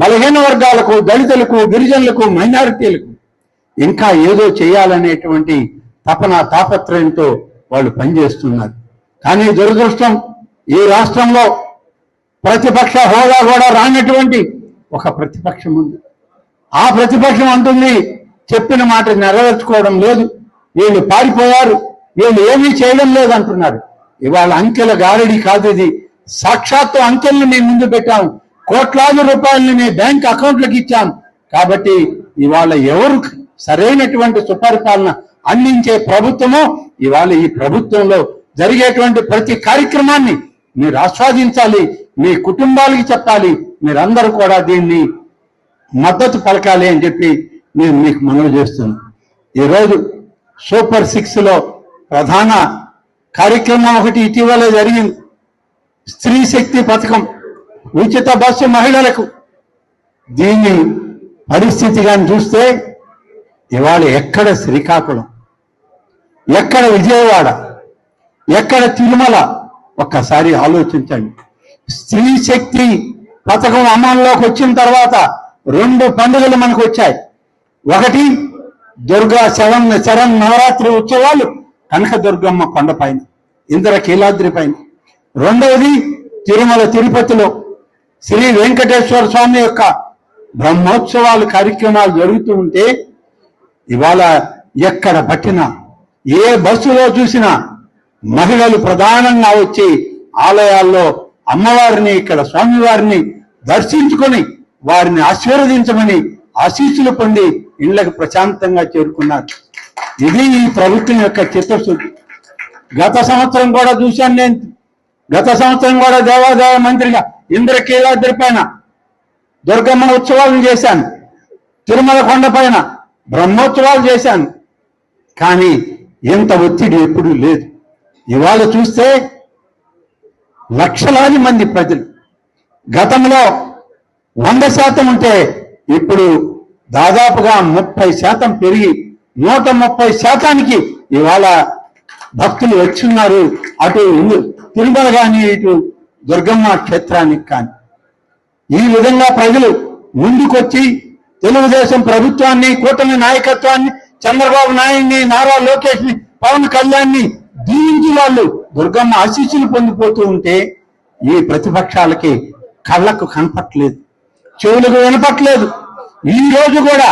బలహీన వర్గాలకు దళితులకు గిరిజనులకు మైనారిటీలకు ఇంకా ఏదో చేయాలనేటువంటి తపన తాపత్రయంతో వాళ్ళు పనిచేస్తున్నారు. కానీ దురదృష్టం ఈ రాష్ట్రంలో ప్రతిపక్ష హోదా కూడా రానటువంటి ఒక ప్రతిపక్షం ఉంది. ఆ ప్రతిపక్షం అంటుంది చెప్పిన మాట నెరవేర్చుకోవడం లేదు వీళ్ళు పారిపోయారు వీళ్ళు ఏమీ చేయడం లేదు అంటున్నారు. ఇవాళ అంకెల గారడి కాదు ఇది. సాక్షాత్తు అంకెల్ని మేము ముందు పెట్టాము. కోట్లాది రూపాయలని బ్యాంక్ అకౌంట్లకు ఇచ్చాం కాబట్టి ఇవాళ ఎవరు సరైనటువంటి సుపరిపాలన అందించే ప్రభుత్వమో ఇవాళ ఈ ప్రభుత్వంలో జరిగేటువంటి ప్రతి కార్యక్రమాన్ని మీరు ఆస్వాదించాలి మీ కుటుంబాలకి చెప్పాలి మీరందరూ కూడా దీన్ని మద్దతు పలకాలి అని చెప్పి నేను మీకు మనవి చేస్తున్నాను. ఈరోజు సూపర్ సిక్స్లో ప్రధాన కార్యక్రమం ఒకటి ఇటీవల జరిగింది. స్త్రీ శక్తి పథకం. ఉచిత బస్సు మహిళలకు. దీన్ని పరిస్థితి కానీ చూస్తే ఇవాళ ఎక్కడ శ్రీకాకుళం ఎక్కడ విజయవాడ ఎక్కడ తిరుమల ఒక్కసారి ఆలోచించండి. స్త్రీ శక్తి పథకం అమల్లోకి వచ్చిన తర్వాత రెండు పండుగలు మనకు వచ్చాయి. ఒకటి దుర్గా శరణ్ శరణ్ నవరాత్రి ఉత్సవాలు కనకదుర్గమ్మ కొండ పైన ఇంద్ర కీలాద్రి పైన. రెండవది తిరుమల తిరుపతిలో శ్రీ వెంకటేశ్వర స్వామి యొక్క బ్రహ్మోత్సవాలు కార్యక్రమాలు జరుగుతూ ఉంటే ఇవాళ ఎక్కడ పట్టినా ఏ బస్సులో చూసినా మహిళలు ప్రధానంగా వచ్చి ఆలయాల్లో అమ్మవారిని ఇక్కడ స్వామివారిని దర్శించుకొని వారిని ఆశీర్వదించమని ఆశీస్సులు పొంది ఇళ్ళకు ప్రశాంతంగా చేరుకున్నారు. ఇది ఈ ప్రభుత్వం యొక్క చిత్తశుద్ధి. గత సంవత్సరం కూడా చూశాను నేను. గత సంవత్సరం కూడా దేవాదాయ మంత్రిగా ఇంద్రకీలాద్రి పైన దుర్గమ్మ ఉత్సవాలను చేశాను. తిరుమల కొండ పైన బ్రహ్మోత్సవాలు చేశాను. కానీ ఇంత ఒత్తిడి ఎప్పుడూ లేదు. ఇవాళ చూస్తే లక్షలాది మంది ప్రజలు. గతంలో వంద శాతం ఉంటే ఇప్పుడు దాదాపుగా ముప్పై శాతం పెరిగి నూట ముప్పై శాతానికి ఇవాళ భక్తులు వచ్చున్నారు. అటు తిరుమల కానీ ఇటు దుర్గమ్మ క్షేత్రానికి కానీ. ఈ విధంగా ప్రజలు ముందుకొచ్చి తెలుగుదేశం ప్రభుత్వాన్ని కూటమి నాయకత్వాన్ని చంద్రబాబు నాయుడిని నారా లోకేష్ని పవన్ కళ్యాణ్ని దీవించి వాళ్ళు దుర్గమ్మ ఆశీస్సులు పొందిపోతూ ఉంటే ఈ ప్రతిపక్షాలకి కళ్ళకు కనపట్లేదు. చెవులకు వినపట్లేదు. ఈ రోజు కూడా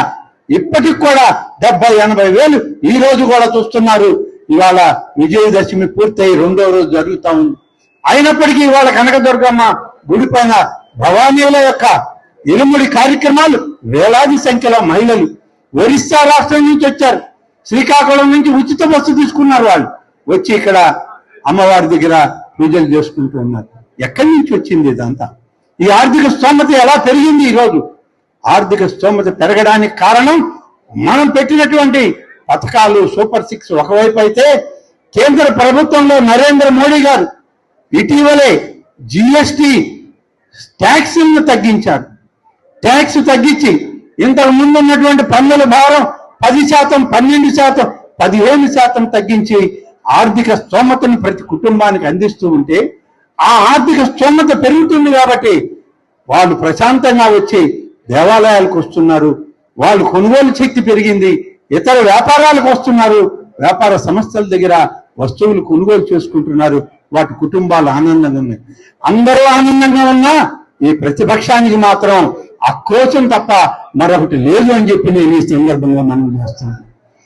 ఇప్పటికి కూడా డెబ్బై ఎనభై వేలు ఈ రోజు కూడా చూస్తున్నారు. ఇవాళ విజయదశమి పూర్తయి రెండో రోజు జరుగుతా ఉంది. అయినప్పటికీ ఇవాళ కనకదుర్గమ్మ గుడి పైన భవానీల యొక్క ఇరుముడి కార్యక్రమాలు వేలాది సంఖ్యలో మహిళలు ఒరిస్సా రాష్ట్రం నుంచి వచ్చారు. శ్రీకాకుళం నుంచి ఉచిత బస్సు తీసుకున్నారు వాళ్ళు. వచ్చి ఇక్కడ అమ్మవారి దగ్గర పూజలు చేసుకుంటూ ఉన్నారు. ఎక్కడి నుంచి వచ్చింది ఇదంతా? ఈ ఆర్థిక స్తోమత ఎలా పెరిగింది ఈరోజు? ఆర్థిక స్తోమత పెరగడానికి కారణం మనం పెట్టినటువంటి పథకాలు సూపర్ సిక్స్ ఒకవైపు అయితే కేంద్ర ప్రభుత్వంలో నరేంద్ర మోడీ గారు ఇటీవలే జిఎస్టి ట్యాక్సులను తగ్గించారు. ట్యాక్స్ తగ్గించి ఇంతకు ముందు ఉన్నటువంటి పన్నుల భారం పది శాతం పన్నెండు శాతం పదిహేను శాతం తగ్గించి ఆర్థిక స్తోమతను ప్రతి కుటుంబానికి అందిస్తూ ఉంటే ఆ ఆర్థిక స్తోమత పెరుగుతుంది కాబట్టి వాళ్ళు ప్రశాంతంగా వచ్చి దేవాలయాలకు వస్తున్నారు. వాళ్ళు కొనుగోలు శక్తి పెరిగింది. ఇతర వ్యాపారాలకు వస్తున్నారు. వ్యాపార సంస్థల దగ్గర వస్తువులు కొనుగోలు చేసుకుంటున్నారు. వాటి కుటుంబాలు ఆనందంగా ఉన్నాయి. అందరూ ఆనందంగా ఉన్నా ఈ ప్రతిపక్షానికి మాత్రం ఆక్రోశం తప్ప మరొకటి లేదు అని చెప్పి నేను ఈ సందర్భంగా మనం చేస్తున్నాను